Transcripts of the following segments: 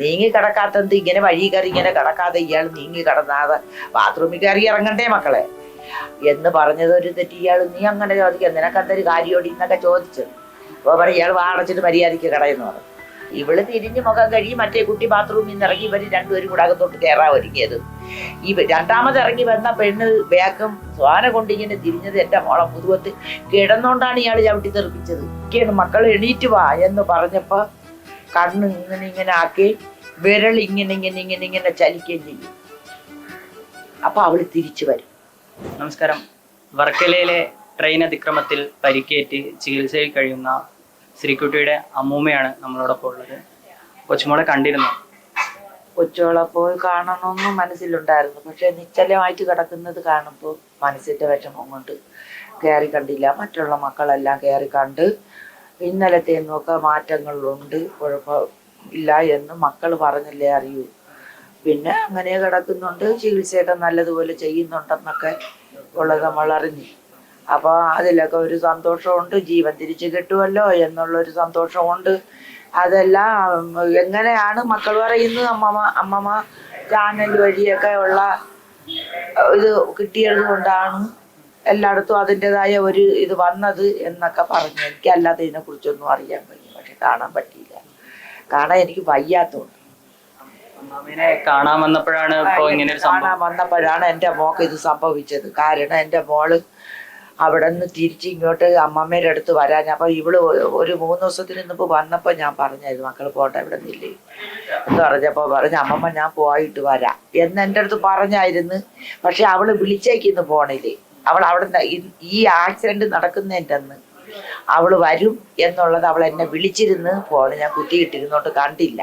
നീങ്ങി കിടക്കാത്തത് ഇങ്ങനെ വഴി കയറി ഇങ്ങനെ കിടക്കാതെ ഇയാൾ നീങ്ങി കിടന്നാതെ ബാത്റൂമിൽ കയറി ഇറങ്ങണ്ടേ മക്കളെ? എന്ന് പറഞ്ഞത് ഒരു തെറ്റി. ഇയാൾ നീ അങ്ങനെ ചോദിക്കാം നിനക്ക് എന്തൊരു കാര്യോടി എന്നൊക്കെ ചോദിച്ചു. അപ്പോൾ പറയും ഇയാൾ വാടച്ചിട്ട് മര്യാദയ്ക്ക് കടയെന്ന് പറഞ്ഞു. ഇവൾ തിരിഞ്ഞ് മുഖം കഴുകി മറ്റേ കുട്ടി ബാത്റൂമിൽ നിന്ന് ഇറങ്ങി ഇവർ രണ്ടുപേരും കൂടെ അകത്തോട്ട് കയറാൻ ഒരുങ്ങിയത്. ഈ രണ്ടാമത് ഇറങ്ങി വന്ന പെണ്ണ് ബാക്കും സ്വാന കൊണ്ട് ഇങ്ങനെ തിരിഞ്ഞത് എന്റെ മോളെ മുതുവത്ത് കിടന്നുകൊണ്ടാണ് ഇയാൾ ചവിട്ടി തെറിപ്പിച്ചത്. ഒക്കെയാണ് മക്കൾ എണീറ്റ് വാ എന്ന് പറഞ്ഞപ്പോ കണ്ണ് ഇങ്ങനെ ഇങ്ങനെ ആക്കി വിരൽ ഇങ്ങനെ ഇങ്ങനെ ഇങ്ങനെ ഇങ്ങനെ ചലിക്കുകയും ചെയ്യും. അപ്പൊ അവൾ തിരിച്ചു വരും. നമസ്കാരം. വർക്കലയിലെ ട്രെയിൻ അതിക്രമത്തിൽ പരിക്കേറ്റ് ചികിത്സയിൽ കഴിയുന്ന ശ്രീക്കുട്ടിയുടെ അമ്മൂമ്മയാണ് നമ്മളോടൊപ്പം ഉള്ളത്. കൊച്ചുമോളെ കണ്ടിരുന്നു? കൊച്ചുകളെ പോയി കാണണമെന്നും മനസ്സിലുണ്ടായിരുന്നു. പക്ഷെ നിശ്ചലമായിട്ട് കിടക്കുന്നത് കാണുമ്പോൾ മനസ്സിന്റെ വിഷമം കൊണ്ട് കയറി കണ്ടില്ല. മറ്റുള്ള മക്കളെല്ലാം കയറി കണ്ട് ഇന്നലത്തെ മാറ്റങ്ങൾ മാറ്റങ്ങളുണ്ട്. കുഴപ്പം ഇല്ല എന്ന് മക്കൾ പറഞ്ഞല്ലേ അറിയൂ. പിന്നെ അങ്ങനെ കിടക്കുന്നുണ്ട്. ചികിത്സയൊക്കെ നല്ലതുപോലെ ചെയ്യുന്നുണ്ടെന്നൊക്കെ ഉള്ളത് നമ്മൾ അറിഞ്ഞു. അപ്പോൾ അതിലൊക്കെ ഒരു സന്തോഷമുണ്ട്. ജീവൻ തിരിച്ചു കിട്ടുമല്ലോ എന്നുള്ളൊരു സന്തോഷമുണ്ട്. അതെല്ലാം എങ്ങനെയാണ് മക്കൾ പറയുന്നത്? അമ്മമ്മ അമ്മമ്മ ചാനൽ വഴിയൊക്കെ ഉള്ള ഇത് കിട്ടിയത് കൊണ്ടാണ് എല്ലായിടത്തും അതിന്റെതായ ഒരു ഇത് വന്നത് എന്നൊക്കെ പറഞ്ഞു. എനിക്ക് അല്ലാതെ ഇതിനെ കുറിച്ചൊന്നും അറിയാൻ പറ്റി പക്ഷെ കാണാൻ പറ്റിയില്ല. കാണാൻ എനിക്ക് വയ്യാത്തതുകൊണ്ട് അമ്മാവിനെ കാണാൻ വന്നപ്പോഴാണ് കാണാൻ വന്നപ്പോഴാണ് എന്റെ മോക്ക് ഇത് സംഭവിച്ചത്. കാരണം എന്റെ മോൾ അവിടെ നിന്ന് തിരിച്ച് ഇങ്ങോട്ട് അമ്മമ്മയുടെ അടുത്ത് വരാൻ അപ്പൊ ഇവൾ ഒരു മൂന്ന് ദിവസത്തിന് മുമ്പ് വന്നപ്പോൾ ഞാൻ പറഞ്ഞായിരുന്നു മക്കൾ പോട്ടെ ഇവിടെ നിന്നില്ലേ എന്ന് പറഞ്ഞപ്പോൾ പറഞ്ഞു അമ്മമ്മ ഞാൻ പോയിട്ട് വരാം. എന്ന് എന്റെ അടുത്ത് പറഞ്ഞായിരുന്നു. പക്ഷെ അവൾ വിളിച്ചേക്കിന്ന് പോണില്ലേ അവൾ അവിടെ ഈ- ആക്സിഡന്റ് നടക്കുന്നതിന്റെ അന്ന് അവൾ വരും എന്നുള്ളത് അവൾ എന്നെ വിളിച്ചിരുന്ന് ഫോണ് ഞാൻ കുത്തിയിട്ടിരുന്നോണ്ട് കണ്ടില്ല.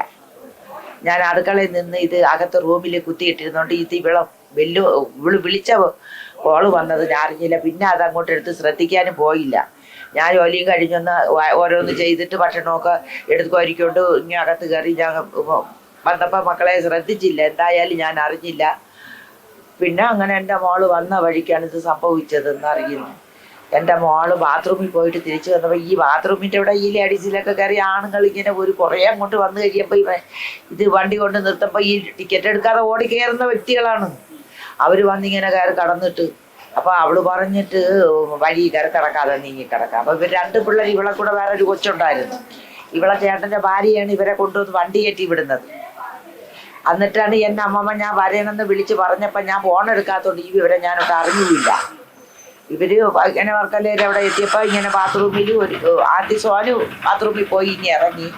ഞാൻ അടുക്കളയിൽ നിന്ന് ഇത് അകത്ത് റൂമിൽ കുത്തിയിട്ടിരുന്നോണ്ട് ഇത് ഇവളെ വെല്ലു ഇവൾ വിളിച്ച കോൾ വന്നത് ഞാൻ അറിഞ്ഞില്ല. പിന്നെ അത് അങ്ങോട്ട് എടുത്ത് ശ്രദ്ധിക്കാനും പോയില്ല. ഞാൻ ജോലിയും കഴിഞ്ഞൊന്ന് ഓരോന്ന് ചെയ്തിട്ട് ഭക്ഷണമൊക്കെ എടുത്ത് കോരിക്കൊണ്ട് ഇങ്ങനെ അകത്ത് കയറി ഞാൻ വന്നപ്പോൾ മക്കളെ ശ്രദ്ധിച്ചില്ല. എന്തായാലും ഞാൻ അറിഞ്ഞില്ല. പിന്നെ അങ്ങനെ എന്റെ മോൾ വന്ന വഴിക്കാണ് ഇത് സംഭവിച്ചതെന്ന് അറിയുന്നു എന്റെ മോൾ ബാത്റൂമിൽ പോയിട്ട് തിരിച്ചു വന്നപ്പോൾ ഈ ബാത്റൂമിന്റെ ഇവിടെ ഈ ലേഡീസിലൊക്കെ കയറി ആണുങ്ങൾ ഇങ്ങനെ ഒരു കുറേ അങ്ങോട്ട് വന്നു കഴിയുമ്പോൾ ഇവ ഇത് വണ്ടി കൊണ്ട് നിർത്തുമ്പോൾ ഈ ടിക്കറ്റ് എടുക്കാതെ ഓടി കയറുന്ന വ്യക്തികളാണ്. അവർ വന്നിങ്ങനെ കയറി കടന്നിട്ട് അപ്പോൾ അവൾ പറഞ്ഞിട്ട് വഴി കയറി കിടക്കാതെ നീങ്ങി കിടക്കാം. അപ്പോൾ ഇവർ രണ്ട് പിള്ളേർ ഇവളെ കൂടെ വേറെ ഒരു കൊച്ചുണ്ടായിരുന്നു. ഇവളെ ചേട്ടന്റെ ഭാര്യയാണ് ഇവരെ കൊണ്ടുവന്ന് വണ്ടി കയറ്റി വിടുന്നത്. എന്നിട്ടാണ് എന്റെ അമ്മമ്മ ഞാൻ വരണമെന്ന് വിളിച്ച് പറഞ്ഞപ്പോൾ ഞാൻ ഫോൺ എടുക്കാത്തതുകൊണ്ട് ഈ വിവരം ഞാനൊക്കെ അറിഞ്ഞില്ല. ഇവർ ഇങ്ങനെ വർക്കല്ലേ അവിടെ എത്തിയപ്പോൾ ഇങ്ങനെ ബാത്റൂമിൽ ഒരു ആദ്യ സോനു ബാത്റൂമിൽ പോയി ഇങ്ങനെ ഇറങ്ങി.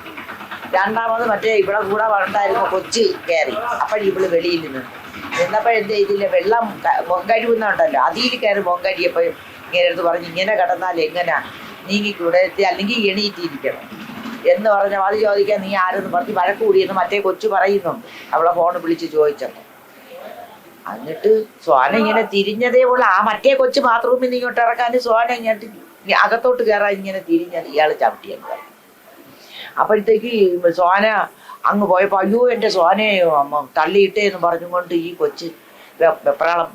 രണ്ടാമത് മറ്റേ ഇവിടെ കൂടെ ഉണ്ടായിരുന്നു കൊച്ച് കയറി അപ്പോൾ ഇവൾ വെളിയിൽ നിന്ന് നിന്നപ്പോൾ എന്ത് വെള്ളം മൊങ്കഴുകുന്നുണ്ടല്ലോ അതിൽ കയറി പൊങ്കഴിയപ്പോൾ ഇങ്ങനെ എടുത്ത് പറഞ്ഞു ഇങ്ങനെ കിടന്നാൽ എങ്ങനെയാ നീങ്ങിക്കൂടെ അല്ലെങ്കിൽ എണീറ്റിരിക്കണം. എന്ന് പറഞ്ഞ അത് ചോദിക്കാൻ നീ ആരെന്ന് പറഞ്ഞ്. വഴക്ക് കൂടിയെന്ന് മറ്റേ കൊച്ചു പറയുന്നുണ്ട് അവളെ ഫോൺ വിളിച്ച് ചോദിച്ചപ്പോൾ. എന്നിട്ട് സോന ഇങ്ങനെ തിരിഞ്ഞതേ ഉള്ളു ആ മറ്റേ കൊച്ചു ബാത്റൂമിൽ നിന്ന് ഇങ്ങോട്ട് ഇറക്കാൻ സോന ഇങ്ങോട്ട് അകത്തോട്ട് കയറാൻ ഇങ്ങനെ തിരിഞ്ഞത് ഇയാൾ ചവിട്ടിയെന്ന് പറഞ്ഞു അപ്പോഴത്തേക്ക് സ്വാന അങ്ങ് പോയപ്പോ അയ്യോ എന്റെ സ്വാനെ തള്ളിയിട്ടേ എന്ന് പറഞ്ഞുകൊണ്ട് ഈ കൊച്ച് വെപ്രാളം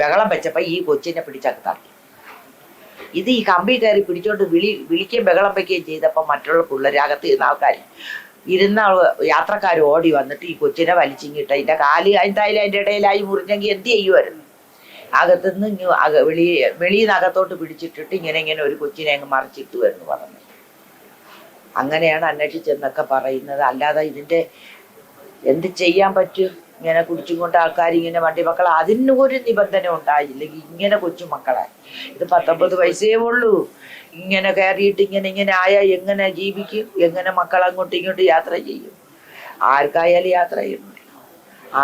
ബഹളം വെച്ചപ്പോ ഈ കൊച്ചിനെ പിടിച്ചകത്താക്കി ഇത് ഈ കമ്പി കയറി പിടിച്ചോണ്ട് വിളി വിളിക്കുകയും ബഹളം വയ്ക്കുകയും ചെയ്തപ്പോൾ മറ്റുള്ള പിള്ളേർ അകത്ത് ഇരുന്ന ആൾക്കാർ ഇരുന്ന യാത്രക്കാർ ഓടി വന്നിട്ട് ഈ കൊച്ചിനെ വലിച്ചിങ്ങിട്ട് അതിന്റെ കാൽ എന്തായാലും അതിന്റെ ഇടയിലായി മുറിഞ്ഞെങ്കിൽ എന്ത് ചെയ്യുമായിരുന്നു അകത്തുനിന്ന് ഇങ്ങ് വെളി വെളിയിൽ നിന്ന് അകത്തോട്ട് പിടിച്ചിട്ടിട്ട് ഇങ്ങനെ ഇങ്ങനെ ഒരു കൊച്ചിനെ അങ്ങ് മറിച്ചിട്ടു എന്ന് പറഞ്ഞു. അങ്ങനെയാണ് അന്വേഷിച്ചെന്നൊക്കെ പറയുന്നത്. അല്ലാതെ ഇതിന്റെ എന്ത് ചെയ്യാൻ പറ്റും? ഇങ്ങനെ കുടിച്ചും കൊണ്ട് ആൾക്കാർ ഇങ്ങനെ വണ്ടി മക്കൾ അതിന് ഒരു നിബന്ധന ഉണ്ടായില്ലെങ്കിൽ ഇങ്ങനെ കൊച്ചുമക്കളെ ഇത് പത്തൊമ്പത് വയസ്സേ ഉള്ളൂ. ഇങ്ങനെ കയറിയിട്ട് ഇങ്ങനെ ഇങ്ങനെ ആയാൽ എങ്ങനെ ജീവിക്കും? എങ്ങനെ മക്കൾ അങ്ങോട്ടും ഇങ്ങോട്ടും യാത്ര ചെയ്യും? ആർക്കായാലും യാത്ര ചെയ്യണം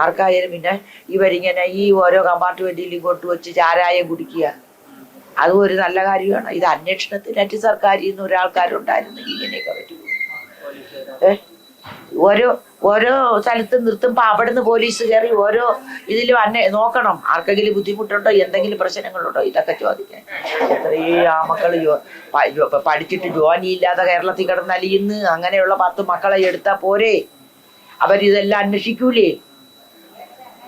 ആർക്കായാലും പിന്നെ ഇവരിങ്ങനെ ഈ ഓരോ കമ്പാർട്ട്മെന്റിലും ഇങ്ങോട്ട് വെച്ച് ചാരായം കുടിക്കുക. അതും ഒരു നല്ല കാര്യമാണ്. ഇത് അന്വേഷണത്തിനായിട്ട് സർക്കാരിൽ നിന്ന് ഒരാൾക്കാരുണ്ടായിരുന്നെങ്കിൽ ഇങ്ങനെയൊക്കെ പറ്റും. ഏ? ഓരോ ഓരോ സ്ഥലത്ത് നിർത്തുമ്പോൾ അവിടുന്ന് പോലീസ് കയറി ഓരോ ഇതിലും അന്നെ നോക്കണം. ആർക്കെങ്കിലും ബുദ്ധിമുട്ടുണ്ടോ? എന്തെങ്കിലും പ്രശ്നങ്ങളുണ്ടോ? ഇതൊക്കെ ചോദിക്കാൻ. എത്രയോ ആ മക്കൾ പഠിച്ചിട്ട് ജോലിയില്ലാതെ കേരളത്തിൽ കിടന്ന് ഇന്ന് അങ്ങനെയുള്ള പത്ത് മക്കളെ എടുത്താൽ പോരെ. അവരിതെല്ലാം അന്വേഷിക്കൂലേ?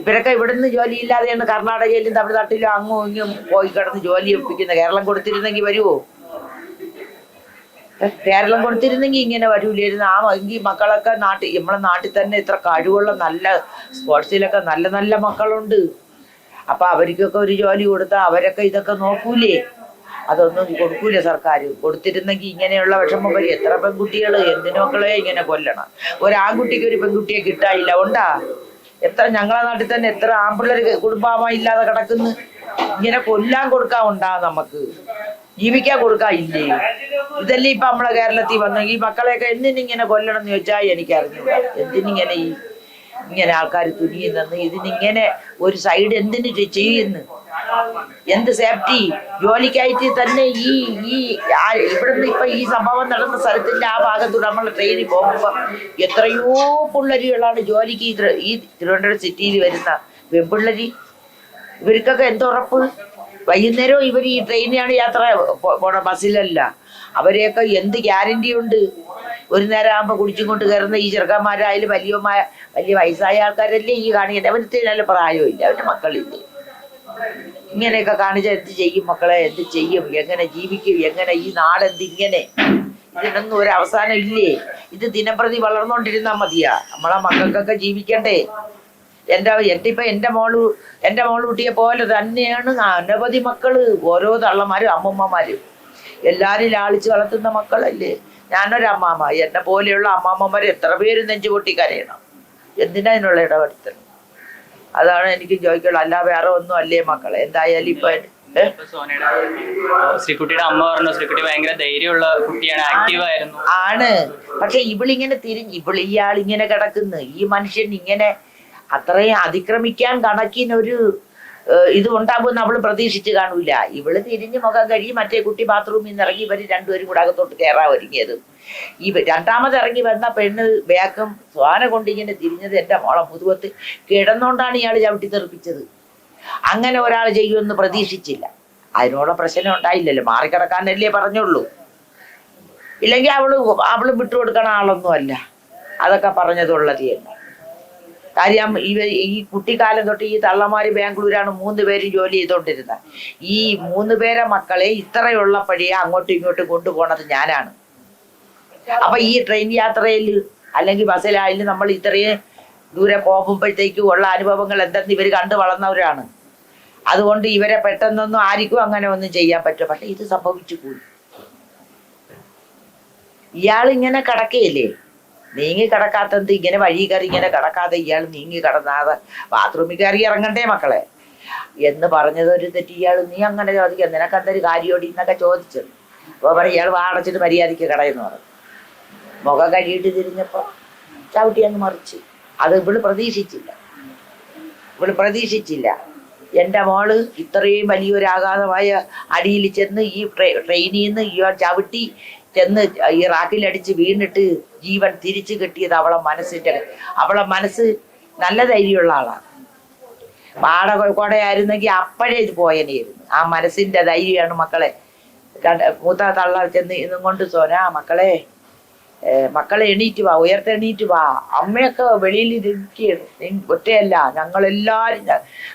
ഇവരൊക്കെ ഇവിടുന്ന് ജോലിയില്ലാതെയാണ് കർണാടകയിലും തമിഴ്നാട്ടിലും അങ്ങും ഇങ്ങും പോയി കിടന്ന് ജോലി ഒപ്പിക്കുന്നത് കേരളം കൊടുത്തിരുന്നെങ്കിൽ വരുമോ കേരളം കൊടുത്തിരുന്നെങ്കിൽ ഇങ്ങനെ വരൂലായിരുന്നു. ആ എങ്കിൽ മക്കളൊക്കെ നാട്ടിൽ നമ്മളെ നാട്ടിൽ തന്നെ ഇത്ര കഴിവുള്ള നല്ല സ്പോർട്സിലൊക്കെ നല്ല നല്ല മക്കളുണ്ട്. അപ്പൊ അവർക്കൊക്കെ ഒരു ജോലി കൊടുത്താൽ അവരൊക്കെ ഇതൊക്കെ നോക്കൂലേ? അതൊന്നും കൊടുക്കൂല സർക്കാർ. കൊടുത്തിരുന്നെങ്കിൽ ഇങ്ങനെയുള്ള വിഷമം വരും എത്ര പെൺകുട്ടികൾ എന്തിനൊക്കെ ഇങ്ങനെ കൊല്ലണം? ഒരു ആൺകുട്ടിക്ക് ഒരു പെൺകുട്ടിയെ കിട്ടാനില്ല. ഉണ്ടാ എത്ര ഞങ്ങളെ നാട്ടിൽ തന്നെ എത്ര ആൺപിള്ളേർ കുടുംബമായില്ലാതെ കിടക്കുന്നു? ഇങ്ങനെ കൊല്ലാൻ കൊടുക്കാൻ ഉണ്ടാ നമുക്ക്. ജീവിക്കാൻ കൊടുക്കാ ഇല്ലേ? ഇതല്ലേ ഇപ്പൊ നമ്മളെ കേരളത്തിൽ വന്നു ഈ മക്കളെയൊക്കെ എന്തിനിങ്ങനെ കൊല്ലണം എന്ന് ചോദിച്ചാൽ അറിഞ്ഞില്ല എന്തിനിങ്ങനെ ഈ ഇങ്ങനെ ആൾക്കാർ തുനിയുന്നെന്ന് ഇതിനിങ്ങനെ ഒരു സൈഡ് എന്തിന് ചെയ്യുന്നു? എന്ത് സേഫ്റ്റി? ജോലിക്കായിട്ട് തന്നെ ഈ ഈ ഇവിടുന്ന് ഇപ്പൊ ഈ സംഭവം നടന്ന സ്ഥലത്തിന്റെ ആ ഭാഗത്തൂടെ നമ്മൾ ട്രെയിനിൽ പോകുമ്പോ എത്രയോ പിള്ളരികളാണ് ജോലിക്ക് ഈ തിരു- തിരുവനന്തപുരം സിറ്റിയിൽ വരുന്ന വെമ്പിള്ളരി ഇവർക്കൊക്കെ എന്തുറപ്പ്? വൈകുന്നേരം ഇവർ ഈ ട്രെയിനിലാണ് യാത്ര പോണ ബസ്സിലല്ല. അവരെയൊക്കെ എന്ത് ഗ്യാരണ്ടി ഉണ്ട്? ഒരു നേരം ആകുമ്പോൾ കുടിച്ചും കൊണ്ട് കയറുന്ന ഈ ചെറുക്കന്മാരായാലും വലിയമായ വലിയ വയസ്സായ ആൾക്കാരല്ലേ ഈ കാണിക്കുന്നത്. അവർക്ക് നല്ല പ്രായമില്ല അവരുടെ മക്കളില്ലേ. ഇങ്ങനെയൊക്കെ കാണിച്ചാൽ എന്ത് ചെയ്യും മക്കളെ? എന്ത് ചെയ്യും? എങ്ങനെ ജീവിക്കും? എങ്ങനെ ഈ നാടെന്ത് ഇങ്ങനെ ഇതിനൊന്നും ഒരു അവസാനം ഇല്ലേ? ഇത് ദിനംപ്രതി വളർന്നുകൊണ്ടിരുന്നാൽ മതിയാ. നമ്മളെ മക്കൾക്കൊക്കെ ജീവിക്കണ്ടേ? എന്റെ എന്റെ ഇപ്പൊ എന്റെ മോൾ എന്റെ മോൾ കുട്ടിയെ പോലെ തന്നെയാണ് അനവധി മക്കൾ ഓരോ തള്ളമാരും അമ്മമ്മമാരും. എല്ലാരും ലാളിച്ച് വളർത്തുന്ന മക്കളല്ലേ? ഞാനൊരു അമ്മാമ്മ. എന്നെ പോലെയുള്ള അമ്മാമ്മമാർ എത്ര പേര് നെഞ്ചു പൊട്ടി കരയണം? എന്തിനാ അതിനുള്ള ഇടപെടുത്തൽ അതാണ് എനിക്ക് ചോദിക്കുള്ളൂ അല്ല വേറെ ഒന്നും അല്ലേ മക്കളെ? എന്തായാലും ഇപ്പൊ ഏ? ഇപ്പൊ സോനയുടെ ശ്രീകുട്ടിയുടെ അമ്മ പറഞ്ഞു ശ്രീകുട്ടി ഭയങ്കര ധൈര്യമുള്ള കുട്ടിയാണ് ആക്റ്റീവ് ആയിരുന്നു. ആണ്. പക്ഷെ ഇവളിങ്ങനെ തിരിഞ്ഞ് ഇവൾ ഇയാൾ ഇങ്ങനെ കിടക്കുന്നു. ഈ മനുഷ്യൻ ഇങ്ങനെ അത്രയും അതിക്രമിക്കാൻ കണക്കിനൊരു ഇത് ഉണ്ടാകുമെന്ന് അവൾ പ്രതീക്ഷിച്ച് കാണൂല. ഇവൾ തിരിഞ്ഞു മുഖം കഴുകി മറ്റേ കുട്ടി ബാത്റൂമിൽ നിന്ന് ഇറങ്ങി ഇവർ രണ്ടുപേരും കൂടെ അകത്തോട്ട് കയറാൻ ഒരുങ്ങിയത്. ഈ രണ്ടാമത് ഇറങ്ങി വന്ന പെണ്ണ് ബാക്കും സ്വാന കൊണ്ട് ഇങ്ങനെ തിരിഞ്ഞത് എന്റെ മോളെ മുതുവത്ത് കിടന്നുകൊണ്ടാണ് ഇയാൾ ചവിട്ടി തെറിപ്പിച്ചത്. അങ്ങനെ ഒരാൾ ചെയ്യുമെന്ന് പ്രതീക്ഷിച്ചില്ല. അതിനോട് പ്രശ്നം ഉണ്ടായില്ലല്ലോ. മാറിക്കിടക്കാനല്ലേ പറഞ്ഞുള്ളൂ. ഇല്ലെങ്കിൽ അവൾ അവൾ വിട്ടുകൊടുക്കണ ആളൊന്നും അല്ല അതൊക്കെ പറഞ്ഞതുള്ളത് തന്നെ കാര്യം ഇവ ഈ കുട്ടിക്കാലം തൊട്ട് ഈ തള്ളമാര് ബാംഗ്ലൂരാണ് മൂന്ന് പേരും ജോലി ചെയ്തോണ്ടിരുന്നത് ഈ മൂന്ന് പേരെ മക്കളെ ഇത്രയുള്ളപ്പോഴേ അങ്ങോട്ടും ഇങ്ങോട്ടും കൊണ്ടുപോണത് ഞാനാണ്. അപ്പൊ ഈ ട്രെയിൻ യാത്രയിൽ അല്ലെങ്കിൽ ബസ്സിലായാലും നമ്മൾ ഇത്രയും ദൂരെ പോകുമ്പോഴത്തേക്കും ഉള്ള അനുഭവങ്ങൾ എന്തെന്ന് ഇവർ കണ്ടു വളർന്നവരാണ്. അതുകൊണ്ട് ഇവരെ പെട്ടെന്നൊന്നും ആർക്കും അങ്ങനെ ഒന്നും ചെയ്യാൻ പറ്റും പക്ഷെ ഇത് സംഭവിച്ചു പോയി. ഇയാൾ ഇങ്ങനെ കിടക്കുകയല്ലേ നീങ്ങി കിടക്കാത്തത് ഇങ്ങനെ വഴി കയറി ഇങ്ങനെ കിടക്കാതെ ഇയാൾ നീങ്ങി കിടന്നാതെ ബാത്റൂമിൽ കയറി ഇറങ്ങണ്ടേ മക്കളെ? എന്ന് പറഞ്ഞത് ഒരു തെറ്റി. ഇയാൾ നീ അങ്ങനെ ചോദിക്കാം നിനക്ക് എന്തൊരു കാര്യോടി എന്നൊക്കെ ചോദിച്ചത്. അപ്പോൾ പറയും ഇയാൾ വാടച്ചിട്ട് മര്യാദയ്ക്ക് കടയെന്ന് പറഞ്ഞു. മുഖം കഴിയിട്ട് തിരിഞ്ഞപ്പോൾ ചവിട്ടി അങ്ങ് മറിച്ച്. അത് ഇവൾ പ്രതീക്ഷിച്ചില്ല. ഇവൾ പ്രതീക്ഷിച്ചില്ല. എന്റെ മോൾ ഇത്രയും വലിയൊരു ആഘാതമായ അടിയിൽ ചെന്ന് ഈ ട്രെ- ട്രെയിനിൽ നിന്ന് ഇയാൾ ചവിട്ടി ചെന്ന് ഈ റാക്കിലടിച്ച് വീണിട്ട് ജീവൻ തിരിച്ചു കിട്ടിയത് അവളെ മനസ്സിന്റെ അവളെ മനസ്സ് നല്ല ധൈര്യമുള്ള ആളാണ്. പാട കൊടയായിരുന്നെങ്കിൽ അപ്പോഴേ ഇത് പോയനെയായിരുന്നു ആ മനസ്സിന്റെ ധൈര്യമാണ് മക്കളെ. മൂത്ത തള്ള ചെന്ന് ഇന്നും കൊണ്ട് സോന മക്കളെ മക്കളെ എണീറ്റ് വാ ഉയർത്തെണീറ്റ് വാ. അമ്മയൊക്കെ വെളിയിൽ ഇരിക്കുകയാണ്. ഒറ്റയല്ല ഞങ്ങളെല്ലാവരും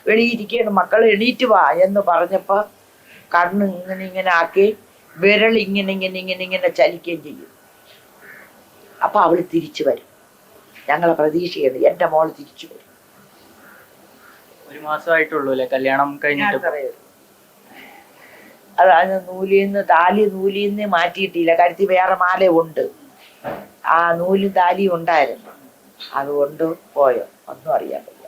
വെളിയിരിക്കുകയാണ് മക്കളെ എണീറ്റ് വാ എന്ന് പറഞ്ഞപ്പോൾ കണ്ണ് ഇങ്ങനെ ഇങ്ങനെ ആക്കി വിരൽ ഇങ്ങനെ ഇങ്ങനെ ഇങ്ങനെ ഇങ്ങനെ ചലിക്കുകയും ചെയ്യും. അപ്പൊ അവൾ തിരിച്ചു വരും. ഞങ്ങളെ പ്രതീക്ഷയാണ് എന്റെ മോൾ തിരിച്ചു വരും. ഒരു മാസമായിട്ടുള്ളൂ അല്ലെ? കല്യാണം കഴിഞ്ഞിട്ട്. അതാണ് നൂലിന്ന് താലി നൂലിന്ന് മാറ്റിയിട്ടില്ല. കരുത്തി വേറെ മാല ഉണ്ട്. ആ നൂലും താലിയും ഉണ്ടായിരുന്നു. അതുകൊണ്ട് പോയോ? ഒന്നും അറിയാൻ പറ്റില്ല.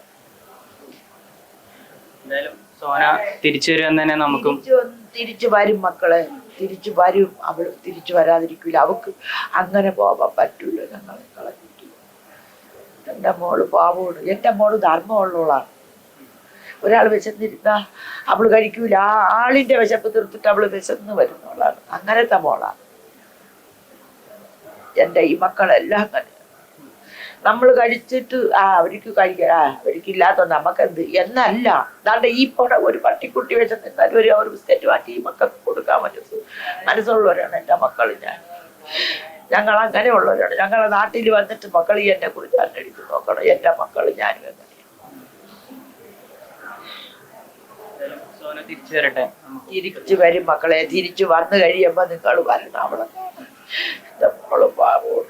എന്തായാലും സോന തിരിച്ചു വരുമെന്ന് തന്നെ നമുക്കും തിരിച്ചു വരും മക്കളെ. തിരിച്ചു വരും. അവൾ തിരിച്ചു വരാതിരിക്കില്ല അവൾക്ക് അങ്ങനെ പോവാൻ പറ്റൂല ഞങ്ങൾ കളഞ്ഞിട്ട് എന്റെ മോൾ പാവോട് എന്റെ മോൾ ധർമ്മമുള്ളവളാണ്. ഒരാൾ വിശന്നിരുന്ന അവൾ കഴിക്കൂല. ആ ആളിന്റെ വിശപ്പ് തീർത്തിട്ട് അവൾ വിശന്ന് വരുന്നവളാണ്. അങ്ങനത്തെ മോളാണ്. എന്റെ ഈ മക്കളെല്ലാം അങ്ങനെ. നമ്മൾ കഴിച്ചിട്ട് ആ അവർക്ക് കഴിക്കാം ആ അവർക്ക് ഇല്ലാത്തതുകൊണ്ട് നമുക്കെന്ത്? എന്നല്ല. അതാണ്ട് ഈ പട ഒരു പട്ടിക്കുട്ടി വെച്ച് നിന്നാലും ഒരു ഒരു ബിസ്ക്കറ്റ് മാറ്റി ഈ മക്കൾക്ക് കൊടുക്കാൻ പറ്റും മനസ്സുള്ളവരാണ് എന്റെ മക്കൾ ഞാൻ. ഞങ്ങൾ അങ്ങനെയുള്ളവരാണ് ഞങ്ങളെ നാട്ടിൽ വന്നിട്ട് മക്കൾ എന്നെ കുറിച്ച് അന്വേഷിച്ച് നോക്കണം. എന്റെ മക്കൾ ഞാനും എങ്ങനെ തിരിച്ചു വരട്ടെ? നമുക്ക് തിരിച്ചു വരും മക്കളെ. തിരിച്ചു വന്നു കഴിയുമ്പോൾ നിങ്ങൾ വരണം അവിടെ. നമ്മളും മോൾ പാവോട്